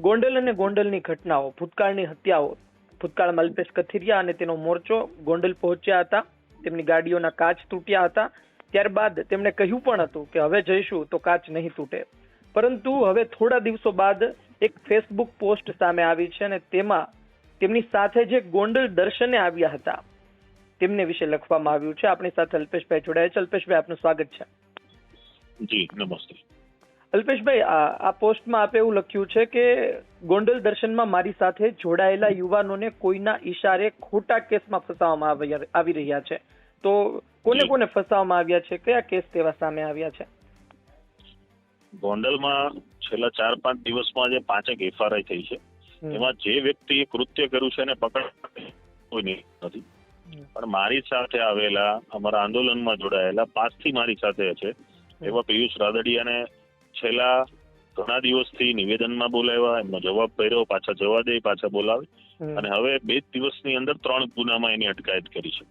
ગોંડલ અને ગોંડલની ઘટનાઓ, ભૂતકાળની હત્યાઓ ભૂતકાળમાં અલ્પેશ કથિરિયા અને તેનો મોરચો ગોંડલ પહોંચ્યા હતા. તેમની ગાડીઓના કાચ તૂટ્યા હતા. ત્યારબાદ તેમણે કહ્યું પણ હતું કે હવે જઈશું તો કાચ નહીં તૂટે. પરંતુ હવે થોડા દિવસો બાદ એક ફેસબુક પોસ્ટ સામે આવી છે અને તેમાં તેમની સાથે જે ગોંડલ દર્શને આવ્યા હતા, તેમને વિશે લખવામાં આવ્યું છે. આપણી સાથે અલ્પેશભાઈ જોડાયા છે. અલ્પેશભાઈ, આપનું સ્વાગત છે. જી, નમસ્તે. અલ્પેશભાઈ આ પોસ્ટમાં આપે એવું લખ્યું છે કે ગોંડલ દર્શનમાં મારી સાથે જોડાયેલા યુવાનોને કોઈના ઈશારે ખોટા કેસમાં ફસાવવામાં આવી રહ્યા છે. તો કોને કોને ફસાવવામાં આવ્યા છે? કયા કેસ તેવા સામે આવ્યા છે? ગોંડલમાં છેલ્લા ચાર પાંચ દિવસમાં જે પાંચેક એફઆરઆઈ થઈ છે એમાં જે વ્યક્તિએ કૃત્ય કર્યું છે એને પકડ કોઈ નથી. પણ મારી સાથે આવેલા અમારા આંદોલનમાં જોડાયેલા પાંચથી મારી સાથે છે એવા પિયુષ રાદડિયાને છેલ્લા ઘણા દિવસથી નિવેદનમાં બોલાવ્યા એમનો જવાબ કર્યો પાછા જવા દે પાછા બોલાવે. અને હવે બે દિવસની અંદર ત્રણ ગુનામાં એની અટકાયત કરી છે.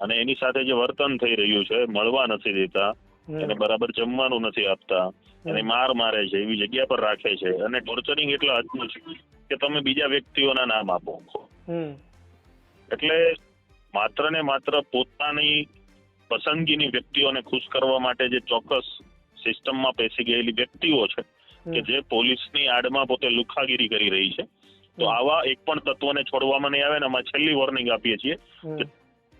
અને એની સાથે જે વર્તન થઈ રહ્યું છે મળવા નથી દેતા એને બરાબર જમવાનું નથી આપતા એને માર મારે છે એવી જગ્યા પર રાખે છે. અને ટોર્ચરિંગ એટલા હદનું છે કે તમે બીજા વ્યક્તિઓના નામ આપો. એટલે માત્ર ને માત્ર પોતાની પસંદગીની વ્યક્તિઓને ખુશ કરવા માટે જે ચોક્કસ સિસ્ટમમાં પેસી ગયેલી વ્યક્તિઓ છે કે જે પોલીસની આડમાં પોતે લુખાગીરી કરી રહી છે. તો આવા એક પણ તત્વને છોડવામાં નહીં આવે ને અમે છેલ્લી વોર્નિંગ આપીએ છીએ.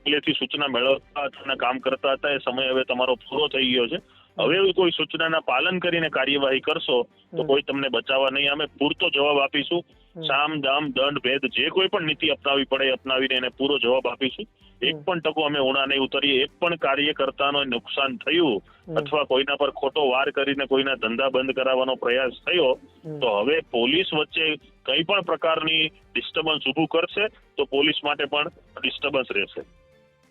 પહેલેથી સૂચના મેળવતા હતા અને કામ કરતા હતા એ સમય હવે તમારો પૂરો થઈ ગયો છે. હવે કોઈ સૂચનાના પાલન કરીને કાર્યવાહી કરશો તો કોઈ તમને બચાવવા નહીં અમે પૂરતો જવાબ આપીશું. સામ દામ દંડ ભેદ જે કોઈ પણ નીતિ અપનાવી પડે અપનાવીને એને પૂરો જવાબ આપીશું. એક પણ ટકો અમે ઉણા નહીં ઉતરીએ એક પણ કાર્યકર્તાનો નુકસાન થયું અથવા કોઈના પર ખોટો વાર કરીને કોઈના ધંધા બંધ કરાવવાનો પ્રયાસ થયો તો હવે પોલીસ વચ્ચે કઈ પણ પ્રકારની ડિસ્ટર્બન્સ ઊભું કરશે તો પોલીસ માટે પણ ડિસ્ટર્બન્સ રહેશે.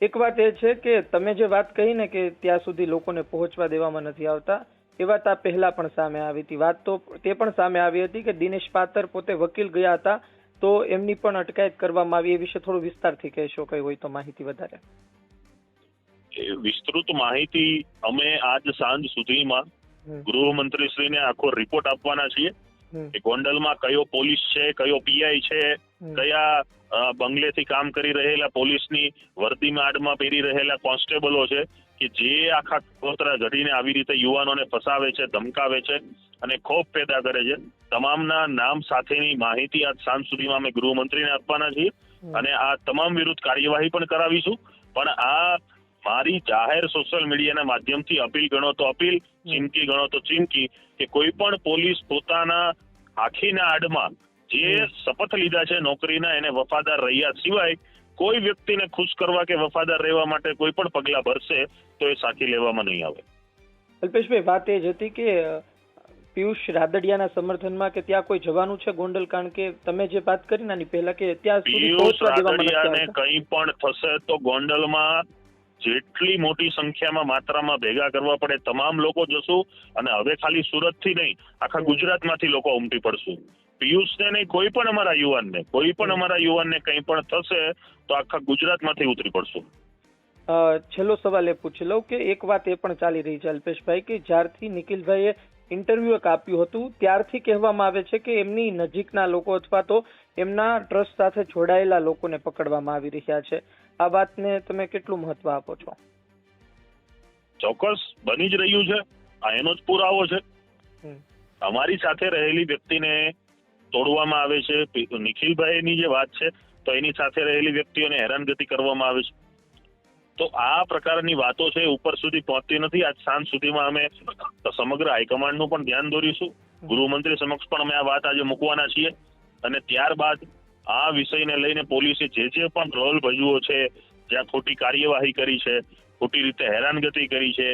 એક વાત એ છે કે તમે જે વાત કહી ને કે ત્યાં સુધી લોકોને પહોંચવા દેવામાં નથી આવતા એ વાત આ પહેલા પણ સામે આવી હતી. વાત તો તે પણ સામે આવી હતી કે દિનેશ પાતર પોતે વકીલ ગયા હતા તો એમની પણ અટકાયત કરવામાં આવી એ વિશે થોડું વિસ્તારથી કહેશો કઈ હોય તો માહિતી વધારે વિસ્તૃત માહિતી અમે આજ સાંજ સુધીમાં હમ. ગૃહમંત્રીશ્રીને આખો રિપોર્ટ આપવાના છીએ. કે ગોંડલમાં કયો પોલીસ છે કયો પીઆઈ છે. કયા બંગલેથી કામ કરી રહેલા પોલીસની વર્દીમાં આડમાં પહેરી રહેલા કોન્સ્ટેબલો છે કે જે આખા કોતરા ઘડીને આવી રીતે યુવાનોને ફસાવે છે ધમકાવે છે અને ખોફ પેદા કરે છે. તમામના નામ સાથેની માહિતી આજ સાંજ સુધીમાં અમે ગૃહમંત્રીને આપવાના છીએ અને આ તમામ વિરુદ્ધ કાર્યવાહી પણ કરાવીશું. પણ આ મારી જાહેર સોશિયલ મીડિયાના માધ્યમથી અપીલ ગણો તો અપીલ ચીમકી ગણો તો ચીમકી કે કોઈ પણ પોલીસ પોતાના આખીના આડમાં જે શપથ લીધા છે નોકરીના એને વફાદાર રહ્યા સિવાય કોઈ વ્યક્તિને ખુશ કરવા કે વફાદાર રહેવા માટે કોઈ પણ પગલા ભરશે તો એ સાથી લેવામાં નહીં આવે. અલ્પેશભાઈ વાત એ જ હતી કે પિયુષ રાદડિયાના સમર્થનમાં કે ત્યાં કોઈ જવાનું છે ગોંડલ? કારણ કે તમે જે વાત કરી નાની પહેલા કે ત્યાં પિયુષ રાદડિયાને કંઈ પણ થશે તો ગોંડલમાં જેટલી મોટી સંખ્યામાં માત્રામાં ભેગા કરવા પડે તમામ લોકો જશું અને હવે ખાલી સુરતથી નહીં આખા ગુજરાતમાંથી લોકો ઉમટી પડશું. પિયુષને નહીં કોઈ પણ અમારા યુવાનને કોઈ પણ અમારા યુવાનને કંઈ પણ થશે તો આખા ગુજરાતમાંથી ઉતરી પડશું. છેલ્લો સવાલ એ પૂછી લઉં કે એક વાત એ પણ ચાલી રહી છે અલ્પેશભાઈ કે જ્યારથી નિખિલભાઈએ ઇન્ટરવ્યુ એક આપ્યું હતું ત્યારથી કહેવામાં આવે છે કે એમની નજીકના લોકો અથવા તો એમના ટ્રસ્ટ સાથે જોડાયેલા લોકોને પકડવામાં આવી રહ્યા છે. આ વાતને તમે કેટલું મહત્વ આપો છો? ચોક્કસ બની જ રહ્યું છે. આ એનો જ પુરાવો છે. અમારી સાથે રહેલી વ્યક્તિને તોડવામાં આવે છે. નિખિલભાઈની જે વાત છે, તો એની સાથે રહેલી વ્યક્તિઓને હેરાનગતિ કરવામાં આવે છે. તો આ પ્રકારની વાતો છે ઉપર સુધી પહોંચતી નથી. આજ સાંજ સુધીમાં અમે સમગ્ર હાઈકમાન્ડનું પણ ધ્યાન દોરીશું. ગૃહમંત્રી સમક્ષ પણ અમે આ વાત આજે મૂકવાના છીએ. અને ત્યારબાદ આ વિષયને લઈને પોલીસે જે જે પણ રોલ ભજવો છે, જ્યાં ખોટી કાર્યવાહી કરી છે, ખોટી રીતે હેરાનગતિ કરી છે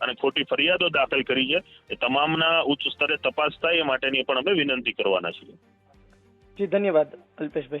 અને ખોટી ફરિયાદો દાખલ કરી છે, એ તમામના ઉચ્ચ સ્તરે તપાસ થાય એ માટેની પણ અમે વિનંતી કરવાના છીએ. જી, ધન્યવાદ, અલ્પેશભાઈ.